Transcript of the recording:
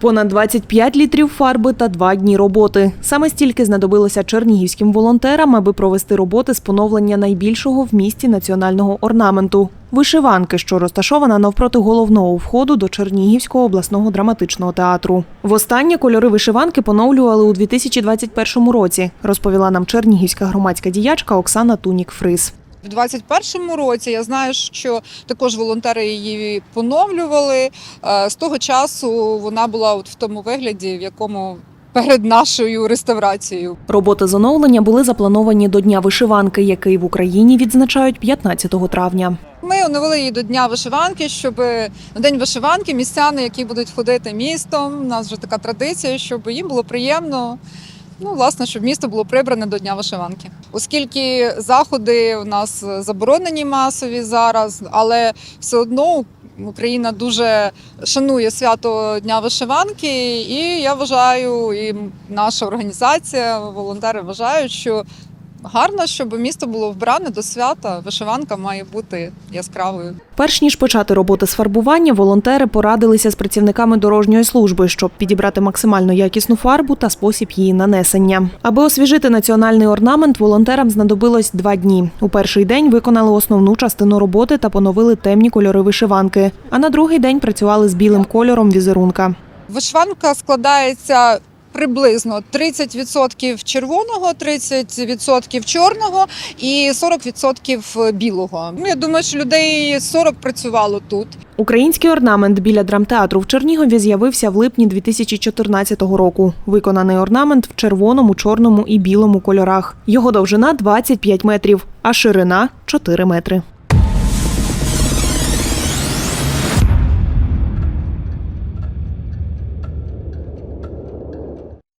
Понад 25 літрів фарби та два дні роботи. Саме стільки знадобилося чернігівським волонтерам, аби провести роботи з поновлення найбільшого в місті національного орнаменту вишиванки, що розташована навпроти головного входу до Чернігівського обласного драматичного театру. Востаннє кольори вишиванки поновлювали у 2021 році, розповіла нам чернігівська громадська діячка Оксана Тунік-Фрис. В 21-му році я знаю, що також волонтери її поновлювали. Е, З того часу вона була от в тому вигляді, в якому перед нашою реставрацією. Роботи з оновлення були заплановані до Дня вишиванки, який в Україні відзначають 15 травня. Ми оновили її до Дня вишиванки, щоб на день вишиванки містяни, які будуть ходити містом, у нас вже така традиція, щоб їм було приємно. Ну, власне, щоб місто було прибране до Дня вишиванки. Оскільки заходи у нас заборонені масові зараз, але все одно Україна дуже шанує свято Дня вишиванки, і я вважаю, і наша організація, волонтери вважають, що гарно, щоб місто було вбране до свята. Вишиванка має бути яскравою. Перш ніж почати роботи з фарбування, волонтери порадилися з працівниками дорожньої служби, щоб підібрати максимально якісну фарбу та спосіб її нанесення. Аби освіжити національний орнамент, волонтерам знадобилось два дні. У перший день виконали основну частину роботи та поновили темні кольори вишиванки. А на другий день працювали з білим кольором візерунка. Вишиванка складається приблизно 30% червоного, 30% чорного і 40% білого. Ну, я думаю, що людей 40 працювало тут. Український орнамент біля драмтеатру в Чернігові з'явився в липні 2014 року. Виконаний орнамент в червоному, чорному і білому кольорах. Його довжина 25 метрів, а ширина 4 метри.